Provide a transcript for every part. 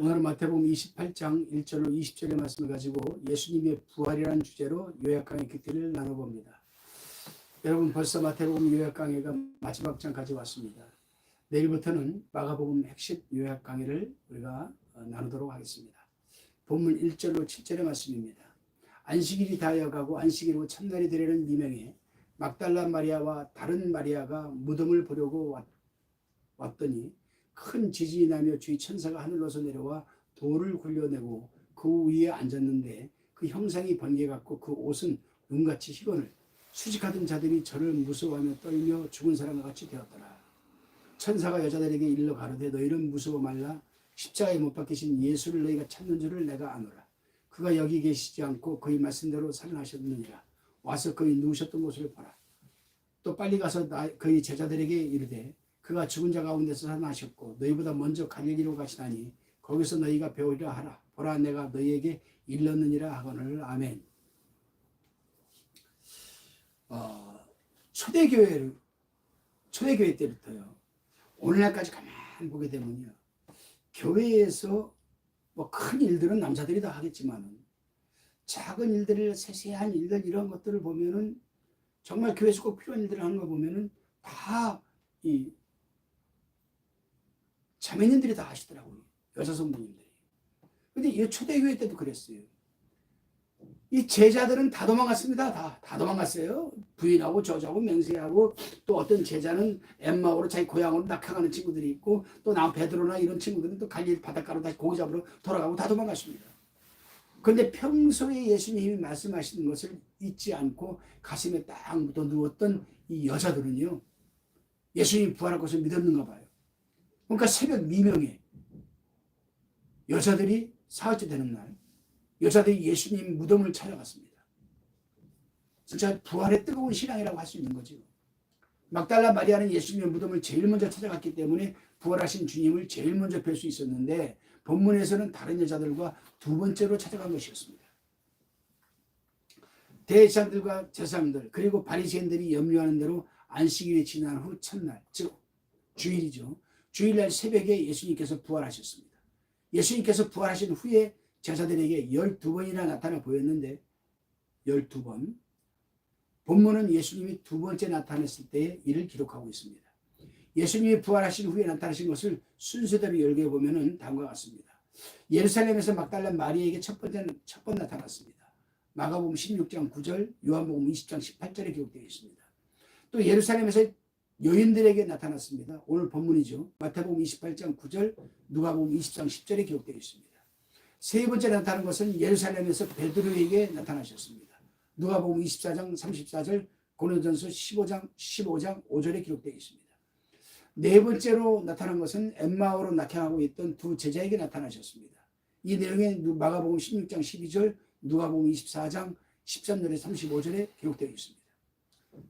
오늘 마태복음 28장 1절로 20절의 말씀을 가지고 예수님의 부활이라는 주제로 요약 강의 큐티를 나눠봅니다. 여러분 벌써 마태복음 요약 강의가 마지막 장까지 왔습니다. 내일부터는 마가복음 핵심 요약 강의를 우리가 어, 나누도록 하겠습니다. 본문 1절로 7절의 말씀입니다. 안식일이 다여가고 안식일로 첫날이 되려는 이명에 막달라 마리아와 다른 마리아가 무덤을 보려고 왔, 왔더니 큰 지진이 나며 주의 천사가 하늘로서 내려와 돌을 굴려내고 그 위에 앉았는데 그 형상이 번개 같고 그 옷은 눈같이 희건을 수직하던 자들이 저를 무서워하며 떨며 죽은 사람과 같이 되었더라. 천사가 여자들에게 일러 가로되 너희는 무서워 말라 십자가에 못 박히신 예수를 너희가 찾는 줄을 내가 아노라. 그가 여기 계시지 않고 그의 말씀대로 살아나셨느니라. 와서 그의 누우셨던 곳을 보라. 또 빨리 가서 나, 그의 제자들에게 이르되 그가 죽은 자 가운데서 살아나셨고 너희보다 먼저 갈릴리로 가시나니 거기서 너희가 배우리라 하라. 보라 내가 너희에게 일렀느니라 하거늘 아멘. 어, 초대교회를 초대교회 때부터요. 오늘날까지 가만히 보게 되면요. 교회에서 뭐 큰 일들은 남자들이 다 하겠지만은 작은 일들을 세세한 일들 이런 것들을 보면은 정말 교회에서 꼭 필요한 일들을 하는 거 보면은 다 이 자매님들이 다 하시더라고요. 여자 성도님들이. 근데 이 초대교회 때도 그랬어요. 이 제자들은 다 도망갔습니다. 다, 다 도망갔어요. 부인하고 저자고 맹세하고 또 어떤 제자는 엠마오로 자기 고향으로 낙하가는 친구들이 있고 또나 베드로나 이런 친구들은 또 갈릴 바닷가로 다시 고기 잡으러 돌아가고 다 도망갔습니다. 그런데 평소에 예수님이 말씀하시는 것을 잊지 않고 가슴에 딱 묻어 누웠던 이 여자들은요. 예수님이 부활할 것을 믿었는가 봐요. 그러니까 새벽 미명에 여자들이 사흘째 되는 날 여자들이 예수님 무덤을 찾아갔습니다. 진짜 부활의 뜨거운 신앙이라고 할 수 있는 거죠. 막달라 마리아는 예수님의 무덤을 제일 먼저 찾아갔기 때문에 부활하신 주님을 제일 먼저 뵐 수 있었는데 본문에서는 다른 여자들과 두 번째로 찾아간 것이었습니다. 대제사장들과 제사장들 그리고 바리새인들이 염려하는 대로 안식일이 지난 후 첫날 즉 주일이죠. 주일날 새벽에 예수님께서 부활하셨습니다. 예수님께서 부활하신 후에 제자들에게 12번이나 나타나 보였는데 12번 본문은 예수님이 두 번째 나타났을 때의 일을 기록하고 있습니다. 예수님이 부활하신 후에 나타나신 것을 순서대로 열게 보면은 다음과 같습니다. 예루살렘에서 막달라 마리에게 첫 번째 첫 번 나타났습니다. 마가복음 16장 9절, 요한복음 20장 18절에 기록되어 있습니다. 또 예루살렘에서 여인들에게 나타났습니다. 오늘 본문이죠. 마태복음 28장 9절, 누가복음 20장 10절에 기록되어 있습니다. 세 번째 나타난 것은 예루살렘에서 베드로에게 나타나셨습니다. 누가복음 24장 34절, 고린도전서 15장 15장 5절에 기록되어 있습니다. 네 번째로 나타난 것은 엠마오로 낙향하고 있던 두 제자에게 나타나셨습니다. 이 내용에 마가복음 16장 12절, 누가복음 24장 13절에 35절에 기록되어 있습니다.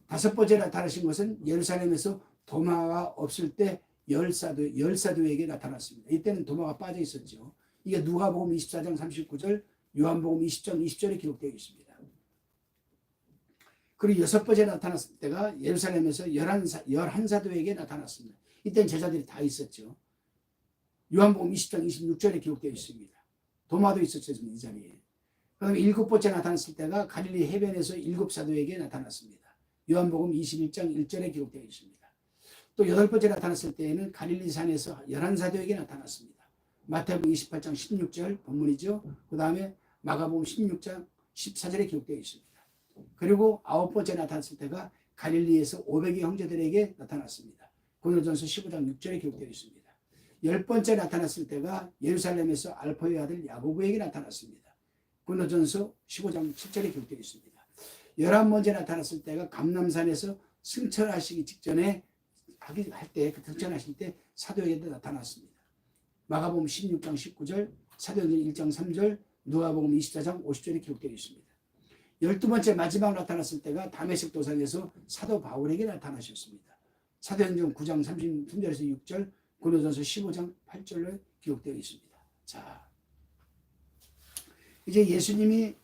다섯 번째 나타나신 것은 예루살렘에서 도마가 없을 때 열사도 열사도에게 나타났습니다. 이때는 도마가 빠져 있었죠. 이게 누가복음 24장 39절, 요한복음 20장 20절에 기록되어 있습니다. 그리고 여섯 번째 나타났을 때가 예루살렘에서 열한, 열한 사도에게 나타났습니다. 이때는 제자들이 다 있었죠. 요한복음 20장 26절에 기록되어 있습니다. 도마도 있었죠, 이 자리에. 그 다음 일곱 번째 나타났을 때가 갈릴리 해변에서 일곱 사도에게 나타났습니다. 요한복음 21장 1절에 기록되어 있습니다. 또 여덟 번째 나타났을 때에는 갈릴리 산에서 열한 사도에게 나타났습니다. 마태복음 28장 16절 본문이죠. 그 다음에 마가복음 16장 14절에 기록되어 있습니다. 그리고 아홉 번째 나타났을 때가 갈릴리에서 500의 형제들에게 나타났습니다. 고린도전서 15장 6절에 기록되어 있습니다. 열 번째 나타났을 때가 예루살렘에서 알파의 아들 야고보에게 나타났습니다. 고린도전서 15장 7절에 기록되어 있습니다. 열한 번째 나타났을 때가 감남산에서 승천하시기 직전에 하기 할때 그 승천하실 때 사도에게 나타났습니다. 마가복음 16장 19절, 사도행전 1장 3절, 누가복음 24장 50절에 기록되어 있습니다. 열두 번째 마지막 나타났을 때가 다메섹 도상에서 사도 바울에게 나타나셨습니다. 사도행전 9장 33절에서 6절, 고린도전서 15장 8절에 기록되어 있습니다. 자, 이제 예수님이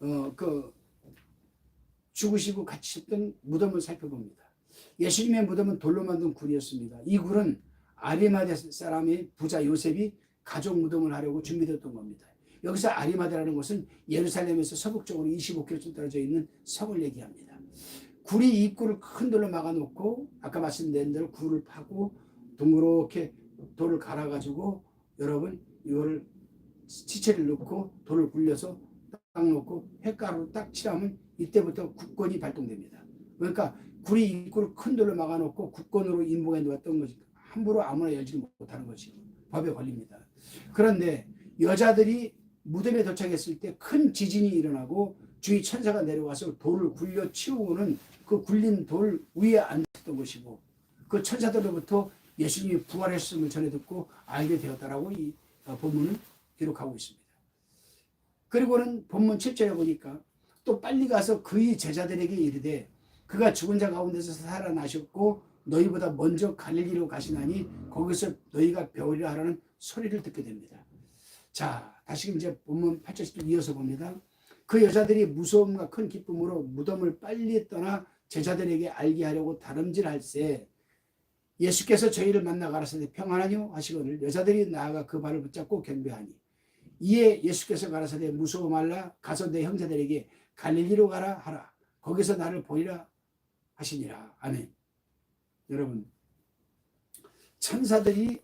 어, 그 죽으시고 갇히셨던 무덤을 살펴봅니다. 예수님의 무덤은 돌로 만든 굴이었습니다. 이 굴은 아리마대 사람의 부자 요셉이 가족 무덤을 하려고 준비되었던 겁니다. 여기서 아리마다라는 곳은 예루살렘에서 서북쪽으로 25km 떨어져 있는 성을 얘기합니다. 구리 입구를 큰 돌로 막아놓고 아까 말씀드린 대로 굴을 파고 둥그렇게 돌을 갈아가지고 여러분 이거를 지체를 넣고 돌을 굴려서 딱 놓고 햇가루 딱 칠하면 이때부터 국권이 발동됩니다. 그러니까 구리 입구를 큰 돌로 막아놓고 국권으로 인봉해 놓았던 것이 함부로 아무나 열지 못하는 것이요. 법에 걸립니다. 그런데 여자들이 무덤에 도착했을 때 큰 지진이 일어나고 주위 천사가 내려와서 돌을 굴려 치우고는 그 굴린 돌 위에 앉았던 것이고 그 천사들로부터 예수님이 부활했음을 전해 듣고 알게 되었다라고 이 어, 본문은 기록하고 있습니다. 그리고는 본문 7절에 보니까 또 빨리 가서 그의 제자들에게 이르되 그가 죽은 자 가운데서 살아나셨고 너희보다 먼저 갈릴리로 가시나니 거기서 너희가 배우리라 하라는 소리를 듣게 됩니다. 자, 다시금 이제 본문 8절 10절 이어서 봅니다. 그 여자들이 무서움과 큰 기쁨으로 무덤을 빨리 떠나 제자들에게 알게 하려고 다름질할세 예수께서 저희를 만나 가라사대 평안하뇨 하시거늘 여자들이 나아가 그 발을 붙잡고 경배하니 이에 예수께서 가라사대 무서워 말라 가서 내 형제들에게 갈릴리로 가라 하라 거기서 나를 보리라 하시니라 아멘 여러분 천사들이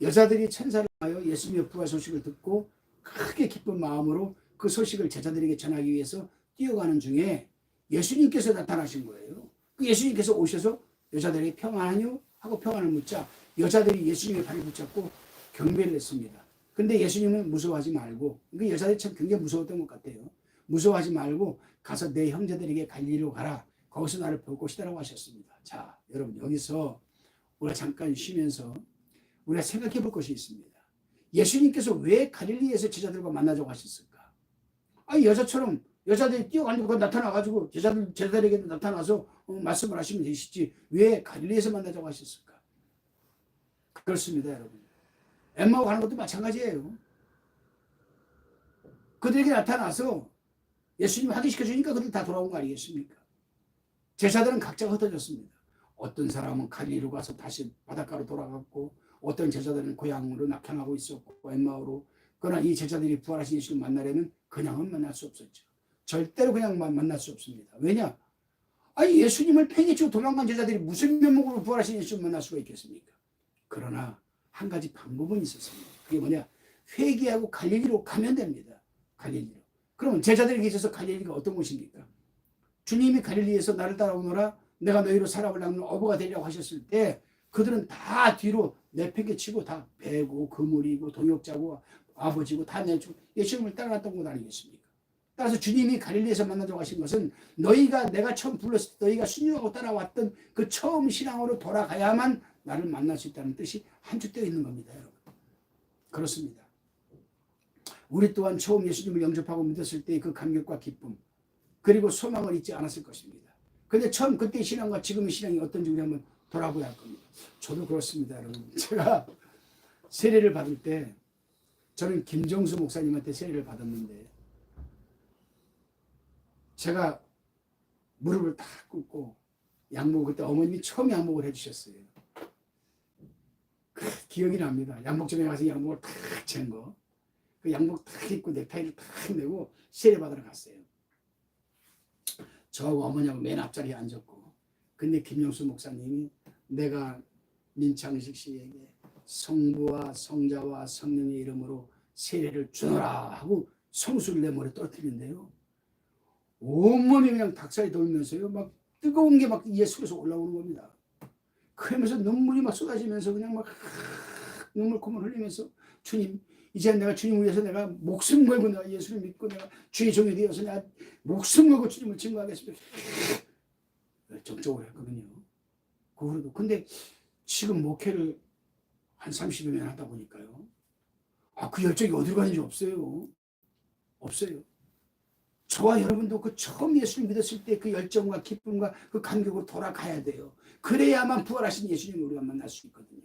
여자들이 천사를 하여 예수님의 부활 소식을 듣고 크게 기쁜 마음으로 그 소식을 제자들에게 전하기 위해서 뛰어가는 중에 예수님께서 나타나신 거예요. 그 예수님께서 오셔서 여자들에게 평안하뇨? 하고 평안을 묻자 여자들이 예수님의 발을 붙잡고 경배를 했습니다. 근데 예수님은 무서워하지 말고 그 여자들이 참 굉장히 무서웠던 것 같아요. 무서워하지 말고 가서 내 형제들에게 갈리로 가라. 거기서 나를 볼 것이다라고 하셨습니다. 자, 여러분 여기서 우리가 잠깐 쉬면서 우리가 생각해 볼 것이 있습니다. 예수님께서 왜 갈릴리에서 제자들과 만나자고 하셨을까? 아, 여자처럼 여자들이 뛰어가지고 나타나가지고 제자들 제자들에게 나타나서 어, 말씀을 하시면 되시지 왜 갈릴리에서 만나자고 하셨을까? 그렇습니다, 여러분. 엠마오 가는 것도 마찬가지예요. 그들에게 나타나서 예수님 확인시켜 주니까 그들 다 돌아온 거 아니겠습니까? 제자들은 각자 흩어졌습니다. 어떤 사람은 갈리로 가서 다시 바닷가로 돌아갔고 어떤 제자들은 고향으로 낙향하고 있었고 엠마오로 그러나 이 제자들이 부활하신 예수를 만나려면 그냥은 만날 수 없었죠. 절대로 그냥 만날 수 없습니다. 왜냐? 아니 예수님을 팽개치고 도망간 제자들이 무슨 면목으로 부활하신 예수를 만날 수가 있겠습니까? 그러나 한 가지 방법은 있었습니다. 그게 뭐냐? 회개하고 갈릴리로 가면 됩니다. 갈릴리로. 그러면 제자들에게 있어서 갈릴리가 어떤 곳입니까? 주님이 갈릴리에서 나를 따라오너라 내가 너희로 사람을 낚는 어부가 되려고 하셨을 때 그들은 다 뒤로 내팽개치고 다 배고 그물이고 동역자고 아버지고 다 내주고 예수님을 따라갔던 것 아니겠습니까? 따라서 주님이 갈릴리에서 만나자고 하신 것은 너희가 내가 처음 불렀을 때 너희가 순종하고 따라왔던 그 처음 신앙으로 돌아가야만 나를 만날 수 있다는 뜻이 함축되어 있는 겁니다, 여러분. 그렇습니다. 우리 또한 처음 예수님을 영접하고 믿었을 때의 그 감격과 기쁨 그리고 소망을 잊지 않았을 것입니다. 근데 처음 그때 신앙과 지금의 신앙이 어떤지 우리 한번 돌아보야 할 겁니다. 저도 그렇습니다, 여러분. 제가 세례를 받을 때 저는 김정수 목사님한테 세례를 받았는데 제가 무릎을 탁 꿇고 양복 그때 어머님이 처음 양복을 해주셨어요. 그 기억이 납니다. 양복점에 가서 양복을 탁 잰 거. 그 양복 탁 입고 넥타이를 탁 메고 세례 받으러 갔어요. 저하고 어머니하고 맨 앞자리에 앉았고 근데 김영수 목사님이 내가 민창식 씨에게 성부와 성자와 성령의 이름으로 세례를 주노라 하고 성수를 내 머리에 떨어뜨리는데요. 온몸이 그냥 닭살이 돌면서요. 막 뜨거운 게 막 예수에서 올라오는 겁니다. 그러면서 눈물이 막 쏟아지면서 그냥 막 눈물 콧물 흘리면서 주님 이제 내가 주님 위해서 내가 목숨 걸고 내가 예수를 믿고 내가 주의 종이 되어서 내가 목숨 걸고 주님을 증거하겠습니다. 정적으로 했거든요. 그 후로도. 근데 지금 목회를 한 30여 년 하다 보니까요. 아, 그 열정이 어디로 가는지 없어요. 없어요. 저와 여러분도 그 처음 예수를 믿었을 때 그 열정과 기쁨과 그 감격으로 돌아가야 돼요. 그래야만 부활하신 예수님을 우리가 만날 수 있거든요.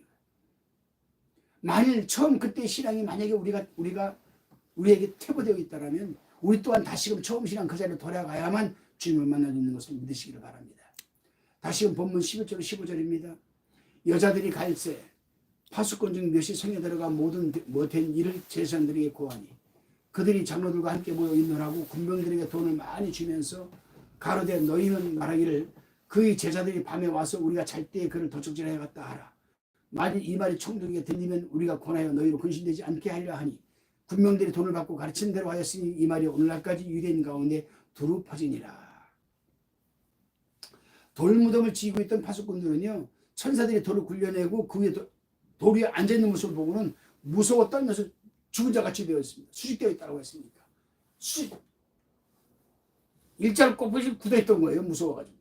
만일 처음 그때 신앙이 만약에 우리가 우리가 우리에게 퇴보되어 있다라면 우리 또한 다시금 처음 신앙 그 자리로 돌아가야만 주님을 만날 수 있는 것을 믿으시기를 바랍니다. 다시금 본문 11절 15절입니다. 여자들이 갈새 파수꾼 중 몇이 성에 들어가 모든 못한 일을 제사장들에게 고하니 그들이 장로들과 함께 모여 인도하고 군병들에게 돈을 많이 주면서 가로되 너희는 말하기를 그의 제자들이 밤에 와서 우리가 잘 때에 그를 도적질해 갔다 하라. 만일 이 말이 총독에게 들리면 우리가 권하여 너희로 근신되지 않게 하려 하니 군명들이 돈을 받고 가르친 대로 하였으니 이 말이 오늘날까지 유대인 가운데 두루 퍼지니라. 돌무덤을 지고 있던 파수꾼들은요 천사들이 돌을 굴려내고 그 위에 도, 돌 위에 앉아 있는 모습을 보고는 무서워 떨면서 죽은 자 같이 되어 있습니다. 수직되어 있다고 했으니까 수직 일자로 꼽으시 굳어 있던 거예요. 무서워가지고.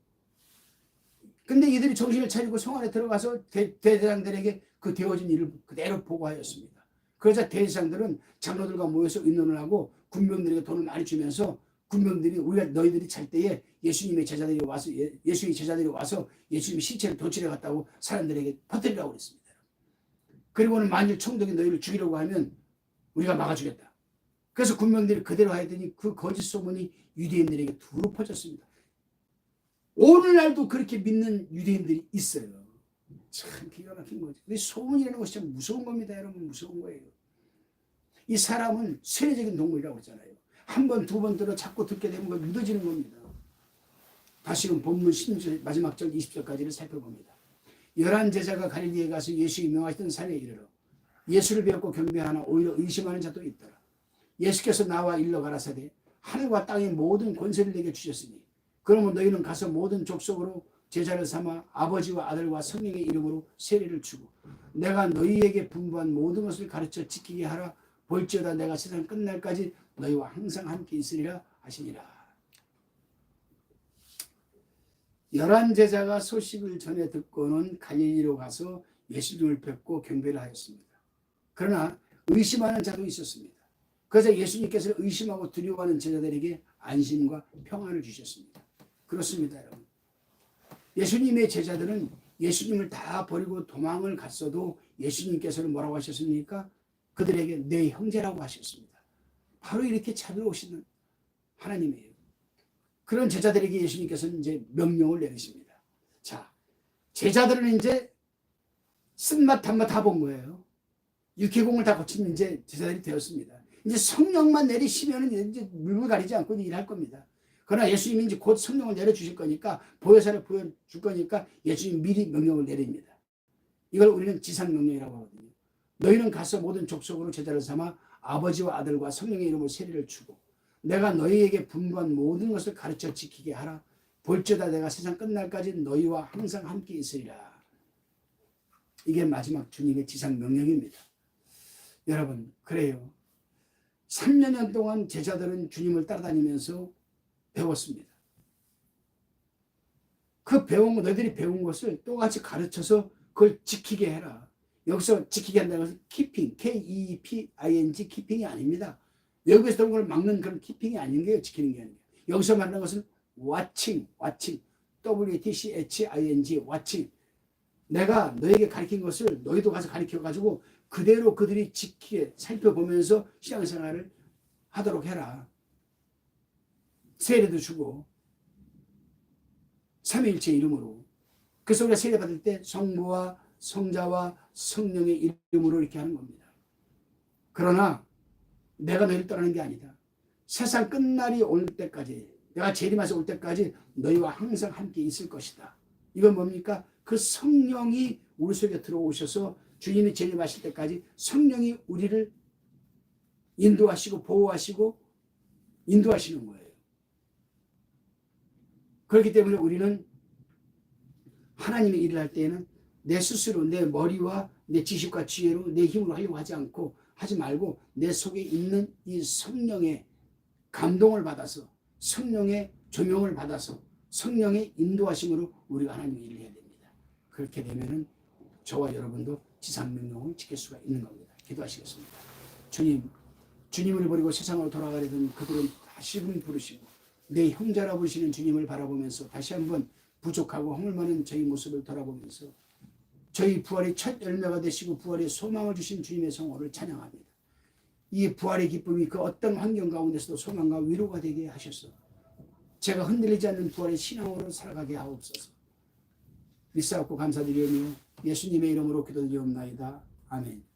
근데 이들이 정신을 차리고 성 안에 들어가서 대, 대장들에게 그 되어진 일을 그대로 보고하였습니다. 그러자 대장들은 장로들과 모여서 의논을 하고 군병들에게 돈을 많이 주면서 군병들이 우리가 너희들이 잘 때에 예수님의 제자들이 와서 예, 예수의 제자들이 와서 예수님의 시체를 도치해 갔다고 사람들에게 퍼뜨리라고 그랬습니다. 그리고는 만일 총독이 너희를 죽이려고 하면 우리가 막아주겠다. 그래서 군병들이 그대로 하더니 그 거짓 소문이 유대인들에게 두루 퍼졌습니다. 오늘날도 그렇게 믿는 유대인들이 있어요. 참 기가 막힌 거죠. 근데 소문이라는 것이 참 무서운 겁니다. 여러분 무서운 거예요. 이 사람은 세뇌적인 동물이라고 했잖아요. 한 번, 두 번 들어 자꾸 듣게 되면 그 믿어지는 겁니다. 다시금 본문 16절 마지막 절 20절까지를 살펴봅니다. 열한 제자가 갈릴리에 가서 예수 유명하시던 산에 이르러 예수를 배웠고 경배하나 오히려 의심하는 자도 있더라. 예수께서 나와 일러 가라사대 하늘과 땅의 모든 권세를 내게 주셨으니 그러면 너희는 가서 모든 족속으로 제자를 삼아 아버지와 아들과 성령의 이름으로 세례를 주고 내가 너희에게 분부한 모든 것을 가르쳐 지키게 하라 볼지어다 내가 세상 끝날까지 너희와 항상 함께 있으리라 하시니라. 열한 제자가 소식을 전해 듣고는 갈릴리로 가서 예수님을 뵙고 경배를 하였습니다. 그러나 의심하는 자도 있었습니다. 그래서 예수님께서 의심하고 두려워하는 제자들에게 안심과 평안을 주셨습니다. 그렇습니다, 여러분. 예수님의 제자들은 예수님을 다 버리고 도망을 갔어도 예수님께서는 뭐라고 하셨습니까? 그들에게 내 형제라고 하셨습니다. 바로 이렇게 자비로우시는 하나님이에요. 그런 제자들에게 예수님께서는 이제 명령을 내리십니다. 자, 제자들은 이제 쓴맛 단맛 다 본 거예요. 육해공을 다 거친 이제 제자들이 되었습니다. 이제 성령만 내리시면 이제 물을 가리지 않고 일할 겁니다. 그러나 예수님이 이제 곧 성령을 내려주실 거니까 보혜사를 보여줄 거니까 예수님 미리 명령을 내립니다. 이걸 우리는 지상명령이라고 하거든요. 너희는 가서 모든 족속으로 제자를 삼아 아버지와 아들과 성령의 이름으로 세례를 주고 내가 너희에게 분부한 모든 것을 가르쳐 지키게 하라. 볼지어다 내가 세상 끝날까지 너희와 항상 함께 있으리라. 이게 마지막 주님의 지상 명령입니다. 여러분 그래요. 3년 동안 제자들은 주님을 따라다니면서 배웠습니다. 그 배운 거 너희들이 배운 것을 똑같이 가르쳐서 그걸 지키게 해라. 여기서 지키게 한다는 것은 키핑, K-E-P-I-N-G 키핑이 아닙니다. 외국에서 그런 걸 막는 그런 키핑이 아닌 게요. 지키는 게 아니에요. 여기서 말하는 것은 watching, watching, W-T-C-H-I-N-G, watching. 내가 너에게 가르친 것을 너희도 가서 가르쳐가지고 그대로 그들이 지키게 살펴보면서 신앙생활을 하도록 해라. 세례도 주고 삼위일체 이름으로 그래서 우리가 세례 받을 때 성부와 성자와 성령의 이름으로 이렇게 하는 겁니다. 그러나 내가 너희를 떠나는 게 아니다. 세상 끝날이 올 때까지 내가 재림하서 올 때까지 너희와 항상 함께 있을 것이다. 이건 뭡니까? 그 성령이 우리 속에 들어오셔서 주님이 재림하실 때까지 성령이 우리를 인도하시고 보호하시고 인도하시는 거예요. 그렇기 때문에 우리는 하나님의 일을 할 때에는 내 스스로 내 머리와 내 지식과 지혜로 내 힘으로 하려고 하지 않고 하지 말고 내 속에 있는 이 성령의 감동을 받아서 성령의 조명을 받아서 성령의 인도하심으로 우리가 하나님의 일을 해야 됩니다. 그렇게 되면은 저와 여러분도 지상명령을 지킬 수가 있는 겁니다. 기도하시겠습니다. 주님, 주님을 버리고 세상으로 돌아가려던 그들은 다시 분 부르시고 내 형제라 부르시는 주님을 바라보면서 다시 한번 부족하고 허물 많은 저희 모습을 돌아보면서 저희 부활의 첫 열매가 되시고 부활의 소망을 주신 주님의 성호를 찬양합니다. 이 부활의 기쁨이 그 어떤 환경 가운데서도 소망과 위로가 되게 하셔서 제가 흔들리지 않는 부활의 신앙으로 살아가게 하옵소서. 믿사옵고 감사드리며 예수님의 이름으로 기도드리옵나이다. 아멘.